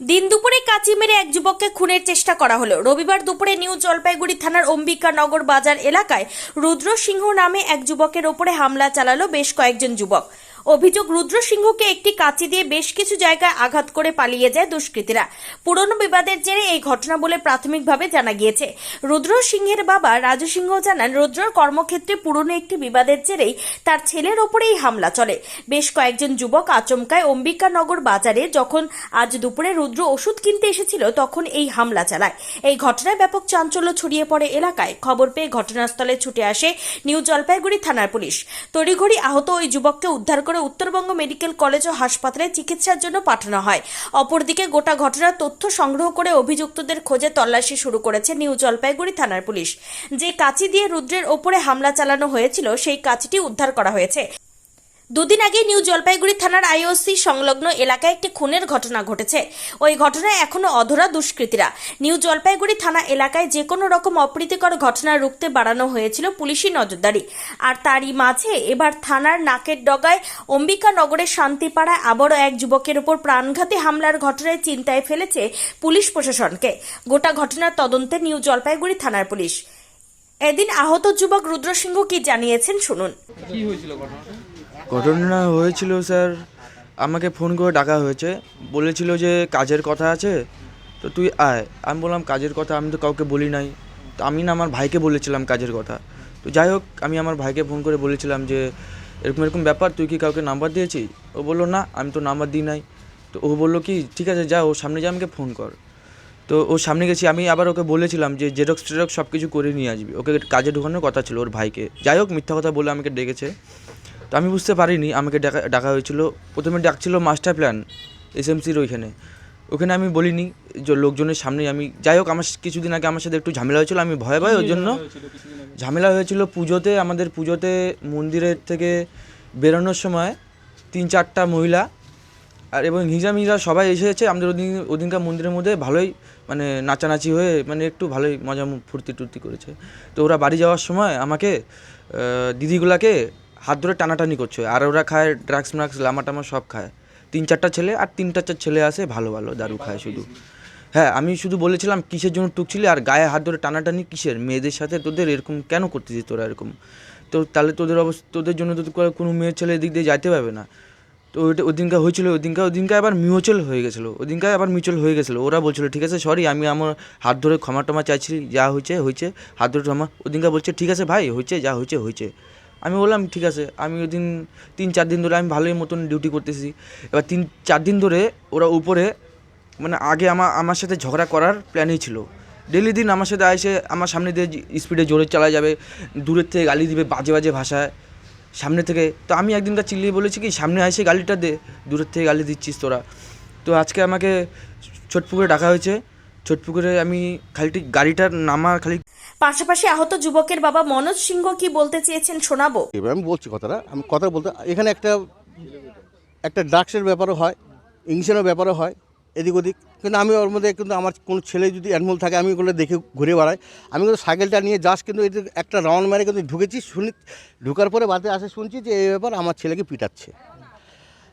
দিন দুপুরে কাঁচি মেরে এক যুবককে খুনের চেষ্টা করা হলো। রবিবার দুপুরে নিউ জলপাইগুড়ি থানার অম্বিকানগর বাজার এলাকায় রুদ্র সিংহ নামে এক যুবকের ওপরে হামলা চালালো বেশ কয়েকজন যুবক। অভিযোগ, রুদ্র সিংহকে একটি কাঁচি দিয়ে বেশ কিছু জায়গায় আঘাত করে পালিয়ে যায় দুষ্কৃতীরা। পুরনো বিবাদের জেরে এই ঘটনা বলে প্রাথমিকভাবে জানা গিয়েছে। রুদ্র সিংহের বাবা রাজু সিংহ জানান, রুদ্রর কর্মক্ষেত্রে পুরনো একটি বিবাদের জেরেই তার ছেলের ওপরেই হামলা চলে। বেশ কয়েকজন যুবক আচমকায় অম্বিকানগর বাজারে যখন আজ দুপুরে রুদ্র ওষুধ কিনতে এসেছিল, তখন এই হামলা চালায়। এই ঘটনায় ব্যাপক চাঞ্চল্য ছড়িয়ে পড়ে এলাকায়। খবর পেয়ে ঘটনাস্থলে ছুটে আসে নিউ জলপাইগুড়ি থানার পুলিশ। তড়িঘড়ি আহত ওই যুবককে উদ্ধার করে উত্তরবঙ্গ মেডিকেল কলেজ ও হাসপাতালে চিকিৎসার জন্য পাঠানো হয়। অপরদিকে গোটা ঘটনার তথ্য সংগ্রহ করে অভিযুক্তদের খোঁজে তল্লাশি শুরু করেছে নিউ জলপাইগুড়ি থানার পুলিশ। যে কাঁচি দিয়ে রুদ্রের ওপরে হামলা চালানো হয়েছিল, সেই কাঁচিটি উদ্ধার করা হয়েছে। দুদিন আগে নিউ জলপাইগুড়ি থানার আইওসি সংলগ্ন এলাকায় একটি খুনের ঘটনা ঘটেছে। ওই ঘটনায় এখনও অধরা দুষ্কৃতীরা। নিউ জলপাইগুড়ি থানা এলাকায় যে কোনো রকম অপ্রীতিকর ঘটনা রুখতে বাড়ানো হয়েছিল পুলিশি নজরদারি। আর তারই মাঝে এবার থানার নাকের ডগায় অম্বিকানগরের শান্তিপাড়ায় আবারও এক যুবকের উপর প্রাণঘাতী হামলার ঘটনায় চিন্তায় ফেলেছে পুলিশ প্রশাসনকে। গোটা ঘটনার তদন্তে নিউ জলপাইগুড়ি থানার পুলিশ। এদিন আহত যুবক রুদ্র সিংহ কি জানিয়েছেন শুনুন। কি হয়েছিল ঘটনাটা? ঘটনা হয়েছিল স্যার, আমাকে ফোন করে ডাকা হয়েছে। বলেছিল যে কাজের কথা আছে, তো তুই আয়। আমি বললাম, কাজের কথা আমি তো কাউকে বলি নাই। তো আমি না আমার ভাইকে বলেছিলাম কাজের কথা। তো যাই হোক, আমি আমার ভাইকে ফোন করে বলেছিলাম যে, এরকম এরকম ব্যাপার, তুই কি কাউকে নাম্বার দিয়েছি ও বলল, না, আমি তো নাম্বার দিই নাই। তো ও বলল কি, ঠিক আছে, যা, ও সামনে যা, আমাকে ফোন কর। তো ও সামনে গেছি, আমি আবার ওকে বলেছিলাম যে জেরক্স টেরক্স সব কিছু করে নিয়ে আসবি। ওকে কাজে ঢোকানোর কথা ছিল ওর ভাইকে। যাই হোক, মিথ্যা কথা বলে আমাকে ডেকেছে। তো আমি বুঝতে পারিনি, আমাকে ডাকা ডাকা হয়েছিল। প্রথমে ডাকছিল মাস্টার প্ল্যান এসএমসির ওইখানে। ওখানে আমি বলিনি যে লোকজনের সামনে আমি, যাই হোক, আমার কিছুদিন আগে আমার সাথে একটু ঝামেলা হয়েছিল, আমি ভয় ভয় ওই জন্য। ঝামেলা হয়েছিল পুজোতে, আমাদের পুজোতে মন্দিরের থেকে বেরোনোর সময় তিন চারটা মহিলা আর এবং হিজামিরা সবাই এসেছে আমাদের ওদিন, ওদিনকার মন্দিরের মধ্যে ভালোই মানে নাচানাচি হয়ে মানে একটু ভালোই মজা ফুর্তি টুর্তি করেছে। তো ওরা বাড়ি যাওয়ার সময় আমাকে দিদিগুলাকে হাত ধরে টানাটানি করছে। আর ওরা খায় ড্রাগস ম্রাগস লামা টামা সব খায়। তিন চারটা ছেলে আর তিন চারটা ছেলে আসে ভালো ভালো দারু খায় শুধু। হ্যাঁ আমি শুধু বলেছিলাম কিসের জন্য টুকছিলি আর গায়ে হাত ধরে টানাটানি কিসের? মেয়েদের সাথে তোদের এরকম কেন করতেছিস তোরা এরকম? তো তাহলে তোদের অবস্থা, তোদের জন্য তো কোনো মেয়ের ছেলে এদিক দিয়ে যাইতে পারবে না। তো ওইটা ওদিনকার হয়েছিল, ওদিনকার ওদিনকার আবার মিউচুয়াল হয়ে গেছিল। ওদিনকার আবার মিউচুয়াল হয়ে গেছিল। ওরা বলছিল, ঠিক আছে, সরি, আমি আমার হাত ধরে ক্ষমা টমা চাইছি যা হয়েছে হয়েছে, হাত ধরে ক্ষমা। ওদিনকার বলছে, ঠিক আছে ভাই, হয়েছে, যা হয়েছে হয়েছে। আমি বললাম, ঠিক আছে, আমি ওই দিন তিন, চার দিন ধরে আমি ভালোই মতন ডিউটি করতেছি। এবার তিন, চার দিন ধরে ওরা উপরে মানে আগে আমার আমার সাথে ঝগড়া করার প্ল্যানই ছিল। ডেলি দিন আমার সাথে এসে আমার সামনে দিয়ে স্পিডে জোরে চালা যাবে, দূরের থেকে গালি দিবে বাজে বাজে ভাষায়, সামনে থেকে। তো আমি একদিনকার চিল্লিয়ে বলেছি কি, সামনে এসে গালিটা দে, দূরের থেকে গালি দিচ্ছিস তোরা। তো আজকে আমাকে ছোটপুকুরে ডাকা হয়েছে। ছোটপুকুরে আমি খালিটি গাড়িটার নামার খালি পাশাপাশি আহত যুবকের বাবা মনোজ সিংহ কি বলতে চেয়েছেন শোনাবো? এবার আমি বলছি কথাটা, আমি কথা বলতে, এখানে একটা একটা ড্রাগসের ব্যাপারও হয় ইংলিশের ব্যাপারও হয়, এদিক ওদিক, কিন্তু আমি ওর মধ্যে কিন্তু আমার কোনো ছেলে যদি অ্যানমোল থাকে, আমি ওগুলো দেখে ঘুরে বেড়াই। আমি কিন্তু সাইকেলটা নিয়ে জাস্ট কিন্তু এদিকে একটা রাউন্ড মেরে কিন্তু ঢুকেছি, শুনি, ঢুকার পরে বাদে আসে শুনছি যে এই ব্যাপার আমার ছেলেকে পিটাচ্ছে।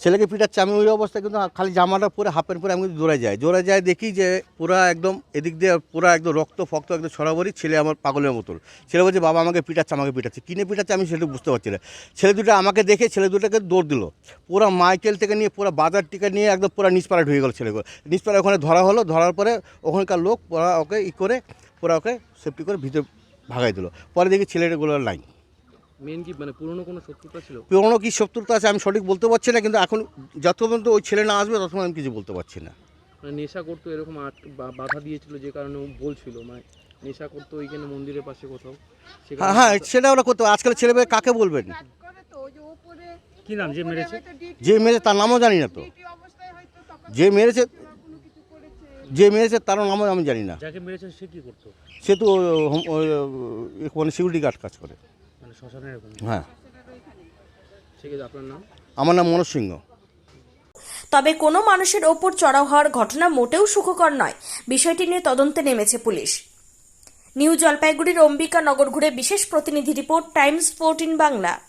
ছেলেকে পিটাচ্ছে আমি ওই অবস্থায় কিন্তু খালি জামাটা পরে হাফের পরে আমি কিন্তু দৌড়ে যাই। দৌড়ে যাই দেখি যে পুরা একদম এদিক দিয়ে পুরা একদম রক্ত ফক্ত, একদম ছড়াবড়ি, ছেলে আমার পাগলের মতন। ছেলে বলছে, বাবা, আমাকে পিটাচ্ছে আমাকে পিটাচ্ছে। কিনে পিটাচ্ছে আমি সেটা বুঝতে পারছি না। ছেলে দুটো আমাকে দেখে, ছেলে দুটোকে দৌড় দিল। পুরো মাইকেল থেকে নিয়ে, পুরো বাজার টিকা নিয়ে একদম পুরো নিচপাড়া ঢুকে গেল ছেলেগুলো। নিচপাড়া ওখানে ধরা হলো, ধরার পরে ওখানকার লোক পুরা ওকে ই করে, পুরা ওকে সেফটি করে ভিতরে ভাগাই দিল। পরে দেখি ছেলেগুলো নাই মেন কি মানে পুরনো কোনো শত্রুতা ছিল? পুরোনো কি শত্রুতা আছে আমি সঠিক বলতে পারছি না কিন্তু এখন যত পর্যন্ত ওই ছেলে না আসবে ততক্ষণ আমি কিছু বলতে পারছি না। মানে নেশা করতো এরকম আট বা- বাধা দিয়েছিল যে কারণে ও বলছিল মানে নেশা করতো ওইখানে মন্দিরের পাশে কোথাও হ্যাঁ হ্যাঁ সেটা ওরা করতো আজকাল ছেলে মেয়ে কাকে বলবেন? কি নাম যে মেরেছে? যে মেরেছে তার নামও জানি না তো। যে মেরেছে যে মেরেছে তার নামও আমি জানি না। যাকে মেরেছে সে কি করতো? সে তো মানে সিকিউরিটি গার্ড কাজ করে। হ্যাঁ। ঠিক আছে আপনার নাম? আমার নাম মনোজ সিংহ। তবে কোনো মানুষের ওপর চড়াও হওয়ার ঘটনা মোটেও সুখকর নয়। বিষয়টি নিয়ে তদন্তে নেমেছে পুলিশ। নিউ জলপাইগুড়ির অম্বিকা নগর ঘুরে বিশেষ প্রতিনিধি রিপোর্ট টাইমস ফোরটিন বাংলা।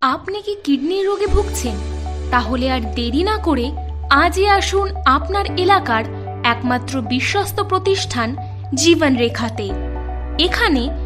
আপনি কি কিডনির রোগে ভুগছেন? তাহলে আর দেরি না করে আজই আসুন আপনার এলাকার একমাত্র বিশ্বস্ত প্রতিষ্ঠান জীবন রেখাতে এখানে